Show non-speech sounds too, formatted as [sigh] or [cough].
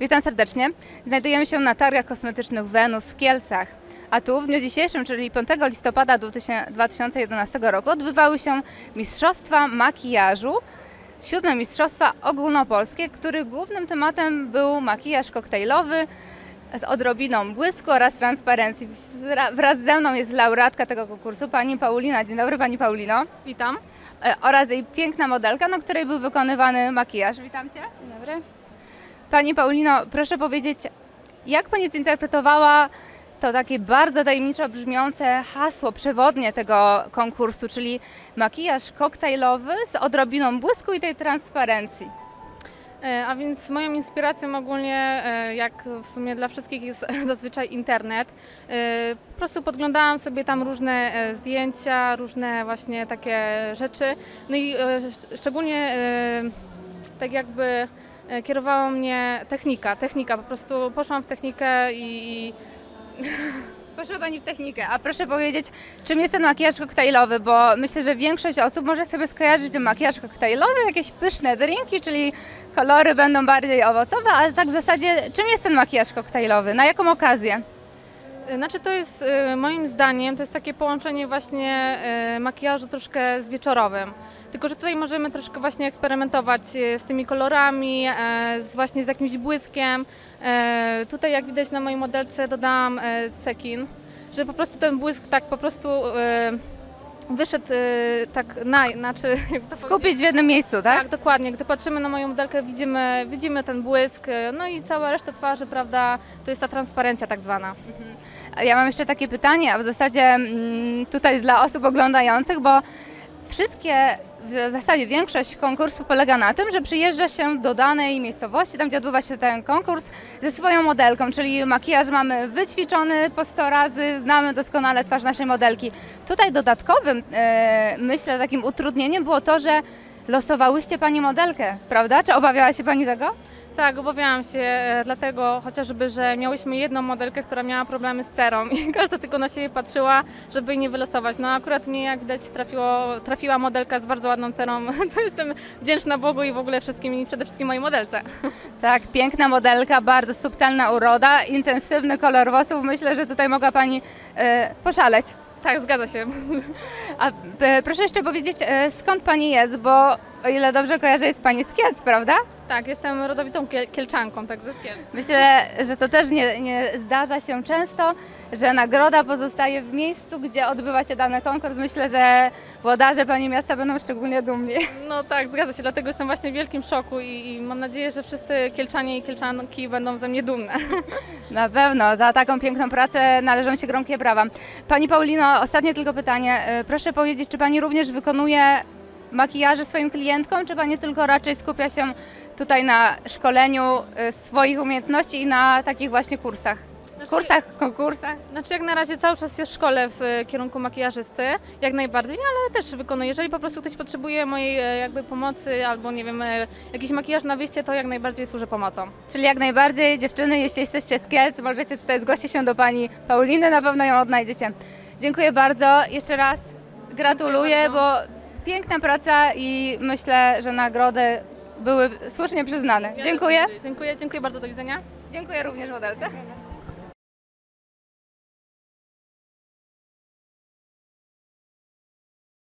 Witam serdecznie. Znajdujemy się na targach kosmetycznych Wenus w Kielcach. A tu w dniu dzisiejszym, czyli 5 listopada 2011 roku, odbywały się Mistrzostwa Makijażu, siódme Mistrzostwa Ogólnopolskie, których głównym tematem był makijaż koktajlowy z odrobiną błysku oraz transparencji. Wra- Wraz ze mną jest laureatka tego konkursu, pani Paulina. Dzień dobry, pani Paulino. Witam. E, Oraz jej piękna modelka, na której był wykonywany makijaż. Witam cię. Dzień dobry. Pani Paulino, proszę powiedzieć, jak Pani zinterpretowała to takie bardzo tajemniczo brzmiące hasło przewodnie tego konkursu, czyli makijaż koktajlowy z odrobiną błysku i tej transparencji. E, A więc moją inspiracją ogólnie, e, jak w sumie dla wszystkich jest [laughs] zazwyczaj internet, e, po prostu podglądałam sobie tam różne zdjęcia, różne właśnie takie rzeczy. No i szcz- szczególnie tak jakby kierowała mnie technika, technika, po prostu poszłam w technikę i, [laughs] Poszła Pani w technikę, a proszę powiedzieć, czym jest ten makijaż koktajlowy, bo myślę, że większość osób może sobie skojarzyć makijaż koktajlowy, jakieś pyszne drinki, czyli kolory będą bardziej owocowe, ale tak w zasadzie czym jest ten makijaż koktajlowy, na jaką okazję? Znaczy to jest e, moim zdaniem to jest takie połączenie właśnie e, makijażu troszkę z wieczorowym. Tylko, że tutaj możemy troszkę właśnie eksperymentować e, z tymi kolorami, z właśnie z jakimś błyskiem. Tutaj jak widać na mojej modelce dodałam cekin, żeby po prostu ten błysk tak po prostu wyszedł e, tak na, znaczy [laughs] Skupić w jednym miejscu, tak? tak, dokładnie. Gdy patrzymy na moją modelkę, widzimy, widzimy ten błysk, e, no i cała reszta twarzy, prawda, to jest ta transparencja tak zwana. A Ja mam jeszcze takie pytanie, a w zasadzie mm, tutaj dla osób oglądających, bo wszystkie, w zasadzie większość konkursów polega na tym, że przyjeżdża się do danej miejscowości, tam gdzie odbywa się ten konkurs, ze swoją modelką, czyli makijaż mamy wyćwiczony po 100 razy, znamy doskonale twarz naszej modelki. Tutaj dodatkowym, e, myślę, takim utrudnieniem było to, że losowałyście Pani modelkę, prawda? Czy obawiała się Pani tego? Tak, obawiałam się, e, dlatego chociażby, że miałyśmy jedną modelkę, która miała problemy z cerą i [laughs] każda tylko na siebie patrzyła, żeby jej nie wylosować. No akurat mnie, jak widać, trafiło, trafiła modelka z bardzo ładną cerą, [laughs] co jestem wdzięczna Bogu i w ogóle wszystkim i przede wszystkim mojej modelce. [laughs] Tak, piękna modelka, bardzo subtelna uroda, intensywny kolor włosów. Myślę, że tutaj mogła Pani e, poszaleć. Tak, zgadza się. A e, proszę jeszcze powiedzieć, e, skąd Pani jest, bo o ile dobrze kojarzę, jest Pani z Kielc, prawda? Tak, jestem rodowitą kiel- kielczanką, także z Kielc. Myślę, że to też nie, nie zdarza się często, że nagroda pozostaje w miejscu, gdzie odbywa się dany konkurs. Myślę, że włodarze Pani miasta będą szczególnie dumni. No tak, zgadza się, dlatego jestem właśnie w wielkim szoku i, i mam nadzieję, że wszyscy kielczanie i kielczanki będą ze mnie dumne. [laughs] Na pewno, za taką piękną pracę należą się gromkie brawa. Pani Paulino, ostatnie tylko pytanie. E, Proszę powiedzieć, czy Pani również wykonuje makijaże swoim klientkom, czy Pani tylko raczej skupia się tutaj na szkoleniu e, swoich umiejętności i na takich właśnie kursach? Kursach, konkursach? Znaczy jak na razie cały czas jest w szkole w kierunku makijażysty, jak najbardziej, ale też wykonuję. Jeżeli po prostu ktoś potrzebuje mojej e, jakby pomocy albo nie wiem, e, jakiś makijaż na wyjście, to jak najbardziej służę pomocą. Czyli jak najbardziej dziewczyny, jeśli jesteście z Kielc, możecie tutaj zgłosić się do Pani Pauliny, na pewno ją odnajdziecie. Dziękuję bardzo. Jeszcze raz gratuluję, bo piękna praca i myślę, że nagrody były słusznie przyznane. Dziękuję. Dziękuję, dziękuję bardzo, do widzenia. Dziękuję również modelce.